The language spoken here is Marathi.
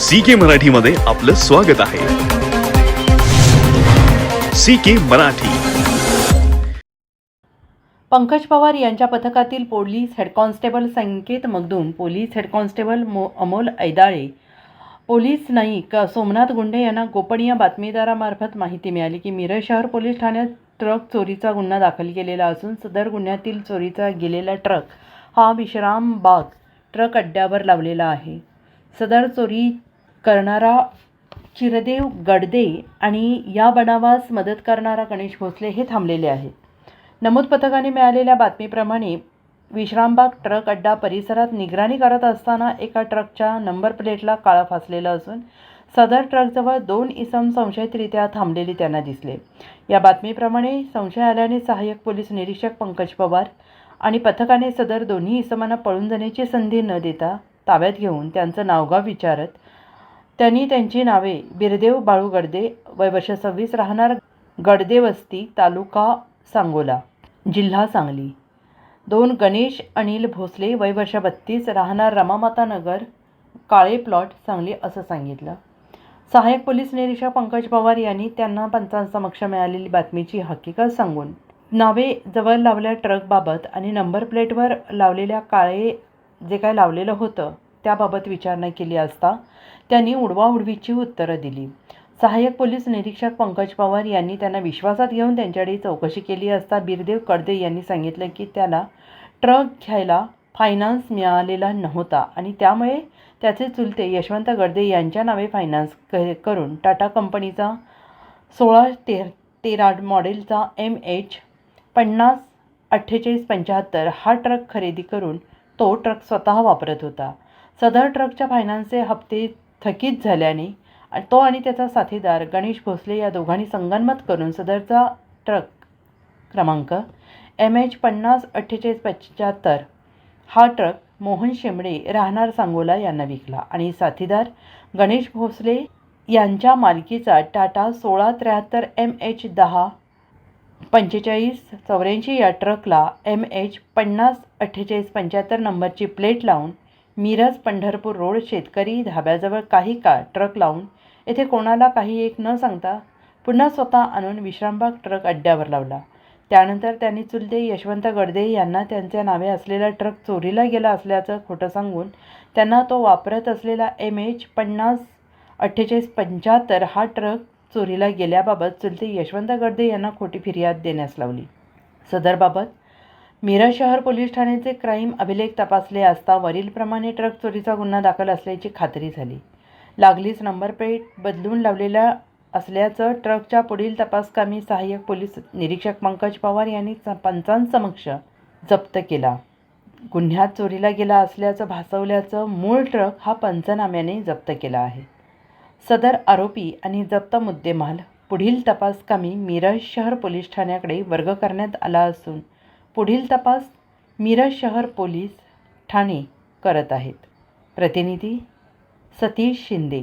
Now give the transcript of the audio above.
सी के मराठीमध्ये आपलं स्वागत आहे. C K Marathi. Pankaj Pawar यांच्या पथकातील police head constable Sanket Magdum police head constable Mo Amol Aidale police Naik Somnath Gunde यांना गोपनीय बातमीदारामार्फत माहिती मिळाली की मिरज शहर पोलीस ठाण्यात ट्रक चोरीचा गुन्हा दाखल केलेला असून सदर गुन्ह्यातील चोरीचा गेलेला ट्रक हा विश्राम बाग ट्रक अड्ड्यावर लावलेला आहे. सदर चोरी करणारा चिरदेव गडदे आणि या बनावास मदत करणारा गणेश भोसले हे थांबलेले आहेत. नमूद पथकाने मिळालेल्या बातमीप्रमाणे विश्रामबाग ट्रक अड्डा परिसरात निगराणी करत असताना एका ट्रकच्या नंबर प्लेटला काळा फासलेला असून सदर ट्रकजवळ दोन इसम संशयितरित्या थांबलेले त्यांना दिसले. या बातमीप्रमाणे संशय आल्याने सहाय्यक पोलीस निरीक्षक पंकज पवार आणि पथकाने सदर दोन्ही इसमांना पळून जाण्याची संधी न देता ताब्यात घेऊन त्यांचं नावगाव विचारत त्यांनी त्यांची नावे बिरदेव बाळू गडदे वय वर्ष सव्वीस राहणार गडदे वस्ती तालुका सांगोला जिल्हा सांगली. दोन गणेश अनिल भोसले वय वर्ष बत्तीस राहणार रमामाता नगर काळे प्लॉट सांगली असं सांगितलं. सहाय्यक पोलीस निरीक्षक पंकज पवार यांनी त्यांना पंचांसमक्ष मिळालेली बातमीची हकीकत सांगून नावे जवळ लावल्या ट्रकबाबत आणि नंबर प्लेटवर लावलेल्या काळे जे काय लावलेलं होतं त्याबाबत विचारणा केली असता त्यांनी उडवाउडवीची उत्तरं दिली. सहाय्यक पोलीस निरीक्षक पंकज पवार यांनी त्यांना विश्वासात घेऊन त्यांच्याकडे चौकशी केली असता बिरदेव कडदे यांनी सांगितलं की त्याला ट्रक घ्यायला फायनान्स मिळालेला नव्हता आणि त्यामुळे त्याचे चुलते यशवंत गडदे यांच्या नावे फायनान्स क करून टाटा कंपनीचा सोळा ते तेरा मॉडेलचा एम एच पन्नास अठ्ठेचाळीस पंच्याहत्तर हा ट्रक खरेदी करून तो ट्रक स्वतः वापरत होता. सदर ट्रकच्या फायनान्सचे हप्ते थकीत झाल्याने आणि तो आणि त्याचा साथीदार गणेश भोसले या दोघांनी संगनमत करून सदरचा ट्रक क्रमांक एम एच पन्नास अठ्ठेचाळीस पंच्याहत्तर हा ट्रक मोहन शेंबडे राहणार सांगोला यांना विकला आणि साथीदार गणेश भोसले यांच्या मालकीचा टाटा सोळा त्र्याहत्तर एम एच दहा पंचेचाळीस चौऱ्याऐंशी या ट्रकला एम एच पन्नास अठ्ठेचाळीस पंच्याहत्तर नंबरची प्लेट लावून मिरज पंढरपूर रोड शेतकरी धाब्याजवळ काही काळ ट्रक लावून येथे कोणाला काही एक न सांगता पुन्हा स्वतः आणून विश्रामबाग ट्रक अड्ड्यावर लावला. त्यानंतर त्यांनी चुलते यशवंत गडदे यांना त्यांच्या नावे असलेला ट्रक चोरीला गेला असल्याचं खोटं सांगून त्यांना तो वापरत असलेला एम एच पन्नास अठ्ठेचाळीस पंच्याहत्तर हा ट्रक चोरीला गेल्याबाबत चुलते यशवंत गडदे यांना खोटी फिर्याद देण्यास लावली. सदरबाबत मिरज शहर पोलीस ठाण्याचे क्राईम अभिलेख तपासले असता वरीलप्रमाणे ट्रक चोरीचा गुन्हा दाखल असल्याची खात्री झाली. लागलीच नंबर प्लेट बदलून लावलेल्या असल्याचं ट्रकच्या पुढील तपासकामी सहाय्यक पोलीस निरीक्षक पंकज पवार यांनी पंचांसमक्ष जप्त केला. गुन्ह्यात चोरीला गेला असल्याचं भासवल्याचं मूळ ट्रक हा पंचनाम्याने जप्त केला आहे. सदर आरोपी आणि जप्त मुद्देमाल पुढील तपासकामी मिरज शहर पोलीस ठाण्याकडे वर्ग करण्यात आला असून पुढील तपास मिरज शहर पोलीस ठाणे करत आहेत. प्रतिनिधी सतीश शिंदे.